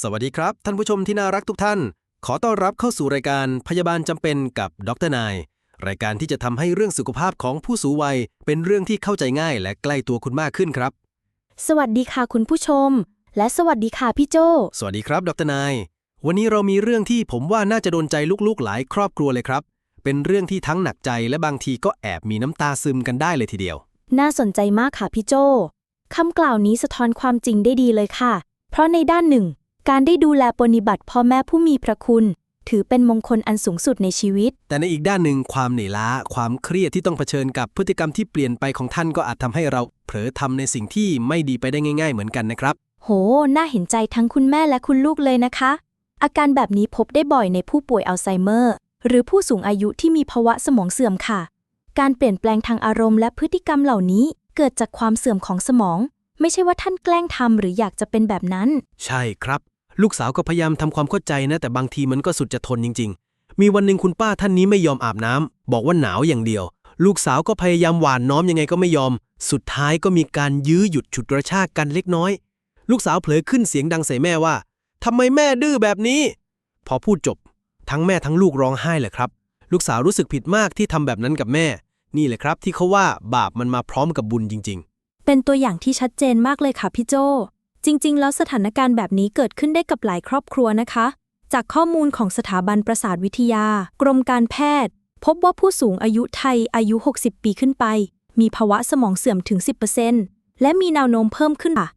สวัสดีครับ ท่านผู้ชมที่น่ารักทุกท่าน ขอต้อนรับเข้าสู่รายการพยาบาลจำเป็นกับดรนายรายการที่จะทำให้เรื่องสุขภาพของผู้สูงวัย เป็นเรื่องที่เข้าใจง่ายและใกล้ตัวคุณมากขึ้นครับ สวัสดีค่ะคุณผู้ชม และสวัสดีค่ะพี่โจ สวัสดีครับ ดรนาย วันนี้เรามีเรื่องที่ผมว่าน่าจะโดนใจลูกๆ หลายครอบครัวเลยครับ เป็นเรื่องที่ทั้งหนักใจและบางทีก็แอบมีน้ำตาซึมกันได้เลยทีเดียว น่าสนใจมากค่ะพี่โจคำกล่าวนี้สะท้อนความจริงได้ดีเลยค่ะ เพราะในด้านหนึ่ง การได้ดูแลปฏิบัติพ่อแม่ผู้มีพระคุณ ถือเป็นมงคลอันสูงสุดในชีวิต แต่ในอีกด้านหนึ่งความเหนื่อยล้า ความเครียดที่ต้องเผชิญกับพฤติกรรมที่เปลี่ยนไปของท่านก็อาจทำให้เราเผลอทำในสิ่งที่ไม่ดีไปได้ง่าย ๆ เหมือนกันนะครับ โห น่าเห็นใจทั้งคุณแม่และคุณลูกเลยนะคะ อาการแบบนี้พบได้บ่อยในผู้ป่วยอัลไซเมอร์ หรือผู้สูงอายุที่มีภาวะสมองเสื่อมค่ะ การเปลี่ยนแปลงทางอารมณ์และพฤติกรรมเหล่านี้ เกิดจากความเสื่อมของสมอง ไม่ใช่ว่าท่านแกล้งทำหรืออยากจะเป็นแบบนั้น ใช่ครับ ลูกสาวก็พยายามทำความเข้าใจนะแต่บางทีมันก็สุดจะทนจริง ๆ มีวันหนึ่งคุณป้าท่านนี้ไม่ยอมอาบน้ำบอกว่าหนาวอย่างเดียว ลูกสาวก็พยายามหวานน้อมยังไงก็ไม่ยอม สุดท้ายก็มีการยื้อหยุดฉุดกระชากกันเล็กน้อย ลูกสาวเผลอขึ้นเสียงดังใส่แม่ว่าทำไมแม่ดื้อแบบนี้ พอพูดจบ ทั้งแม่ทั้งลูกร้องไห้เลยครับ ลูกสาวรู้สึกผิดมากที่ทำแบบนั้นกับแม่ นี่แหละครับ ที่เขาว่าบาปมันมาพร้อมกับบุญจริง ๆ เป็นตัวอย่างที่ชัดเจนมากเลยค่ะพี่โจ จริง ๆ แล้วสถานการณ์แบบนี้เกิดขึ้นได้กับหลายครอบครัวนะคะ จากข้อมูลของสถาบันประสาทวิทยา กรมการแพทย์ พบว่าผู้สูงอายุไทยอายุ 60 ปีขึ้นไป มีภาวะสมองเสื่อมถึง 10%และมีแนวโน้มเพิ่มขึ้นค่ะ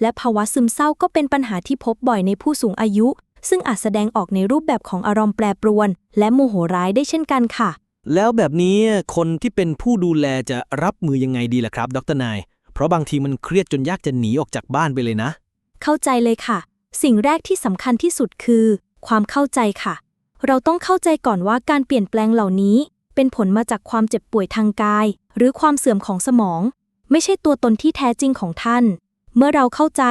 และภาวะซึมเศร้าก็เป็นปัญหาที่พบบ่อยในผู้สูงอายุ ซึ่งอาจแสดงออกในรูปแบบของอารมณ์แปรปรวน และโมโหร้ายได้เช่นกันค่ะ แล้วแบบนี้คนที่เป็นผู้ดูแลจะรับมือยังไงดีล่ะครับ ดรนาย เพราะบางทีมันเครียดจนยากจะหนีออกจากบ้านไปเลยนะ เข้าใจเลยค่ะ สิ่งแรกที่สำคัญที่สุดคือ ความเข้าใจค่ะ เราต้องเข้าใจก่อนว่าการเปลี่ยนแปลงเหล่านี้ เป็นผลมาจากความเจ็บป่วยทางกาย หรือความเสื่อมของสมอง ไม่ใช่ตัวตนที่แท้จริงของท่าน เมื่อเราเข้าใจ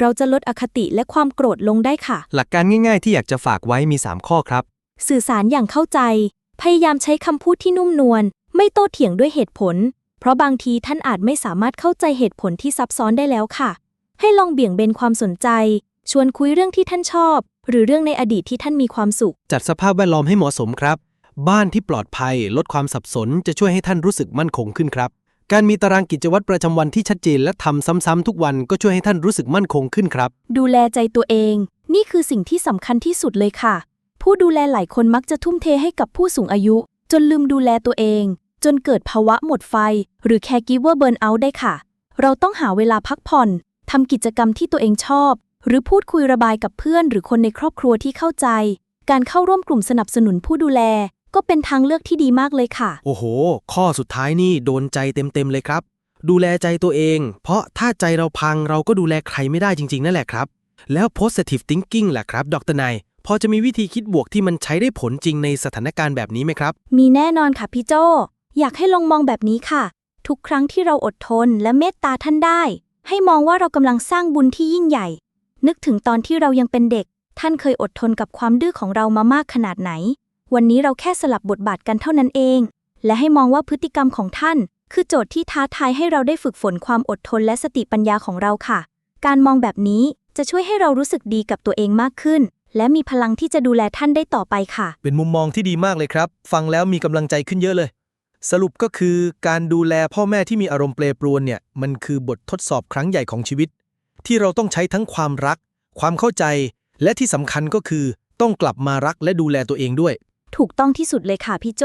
เราจะลดอคติและความโกรธลงได้ค่ะ หลักการง่ายๆ ที่อยากจะฝากไว้มี 3 ข้อครับ สื่อสารอย่างเข้าใจ พยายามใช้คำพูดที่นุ่มนวล ไม่โต้เถียงด้วยเหตุผล เพราะบางทีท่านอาจไม่สามารถเข้าใจเหตุผลที่ซับซ้อนได้แล้วค่ะ ให้ลองเบี่ยงเบนความสนใจ ชวนคุยเรื่องที่ท่านชอบ หรือเรื่องในอดีตที่ท่านมีความสุข จัดสภาพแวดล้อมให้เหมาะสมครับ บ้านที่ปลอดภัย ลดความสับสนจะช่วยให้ท่านรู้สึกมั่นคงขึ้นครับ การมีตารางกิจวัตรประจำวันที่ชัดเจนและทำซ้ำๆทุกวันก็ช่วยให้ท่านรู้สึกมั่นคงขึ้นครับ ดูแลใจตัวเอง นี่คือสิ่งที่สำคัญที่สุดเลยค่ะ ผู้ดูแลหลายคนมักจะทุ่มเทให้กับผู้สูงอายุ จนลืมดูแลตัวเอง จนเกิดภาวะหมดไฟ หรือ caregiver burnout ได้ค่ะ เราต้องหาเวลาพักผ่อนทำกิจกรรมที่ตัวเองชอบ หรือพูดคุยระบายกับเพื่อน หรือคนในครอบครัวที่เข้าใจ การเข้าร่วมกลุ่มสนับสนุนผู้ดูแล ก็เป็นทางเลือกที่ดีมากเลยค่ะ โอ้โห ข้อสุดท้ายนี่โดนใจเต็มๆเลยครับ ดูแลใจตัวเอง เพราะถ้าใจเราพังเราก็ดูแลใครไม่ได้จริง ๆ นั่นแหละครับ แล้ว positive thinking ล่ะครับ ดรนายพอจะมีวิธีคิดบวกที่มันใช้ได้ผลจริงในสถานการณ์แบบนี้ไหมครับ มีแน่นอนค่ะพี่โจ อยากให้ลองมองแบบนี้ค่ะ ทุกครั้งที่เราอดทนและเมตตาท่านได้ ให้มองว่าเรากำลังสร้างบุญที่ยิ่งใหญ่ นึกถึงตอนที่เรายังเป็นเด็ก ท่านเคยอดทนกับความดื้อของเรามามากขนาดไหน วันนี้เราแค่สลับบทบาทกันเท่านั้นเอง และให้มองว่าพฤติกรรมของท่าน คือโจทย์ที่ท้าทายให้เราได้ฝึกฝนความอดทนและสติปัญญาของเราค่ะ การมองแบบนี้จะช่วยให้เรารู้สึกดีกับตัวเองมากขึ้น และมีพลังที่จะดูแลท่านได้ต่อไปค่ะ เป็นมุมมองที่ดีมากเลยครับ ฟังแล้วมีกำลังใจขึ้นเยอะเลย สรุปก็คือการดูแลพ่อแม่ที่มีอารมณ์เปรปรวนเนี่ยมันคือบททดสอบครั้งใหญ่ของชีวิต ที่เราต้องใช้ทั้งความรัก ความเข้าใจ และที่สำคัญก็คือต้องกลับมารักและดูแลตัวเองด้วย ถูกต้องที่สุดเลยค่ะพี่โจ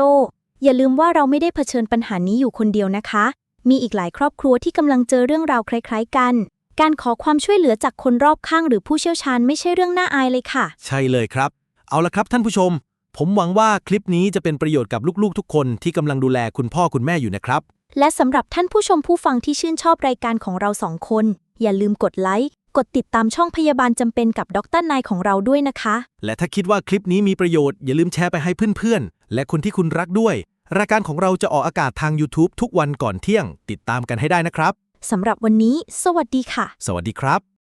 อย่าลืมว่าเราไม่ได้เผชิญปัญหานี้อยู่คนเดียวนะคะ มีอีกหลายครอบครัวที่กำลังเจอเรื่องราวคล้าย ๆ กัน การขอความช่วยเหลือจากคนรอบข้างหรือผู้เชี่ยวชาญไม่ใช่เรื่องน่าอายเลยค่ะ ใช่เลยครับ เอาละครับท่านผู้ชม ผมหวังว่าคลิปนี้จะเป็นประโยชน์กับลูกๆ ทุกคนที่กำลังดูแลคุณพ่อคุณแม่อยู่นะครับ และสำหรับท่านผู้ชมผู้ฟังที่ชื่นชอบรายการของเราสองคน อย่าลืมกดไลค์ กดติดตามช่องพยาบาลจำเป็นกับดรนายของเราด้วยนะคะ และถ้าคิดว่าคลิปนี้มีประโยชน์อย่าลืมแชร์ไปให้เพื่อนๆ และคนที่คุณรักด้วย รายการของเราจะออกอากาศทาง YouTube ทุกวันก่อนเที่ยง ติดตามกันให้ได้นะครับ สำหรับวันนี้ สวัสดีค่ะ สวัสดีครับ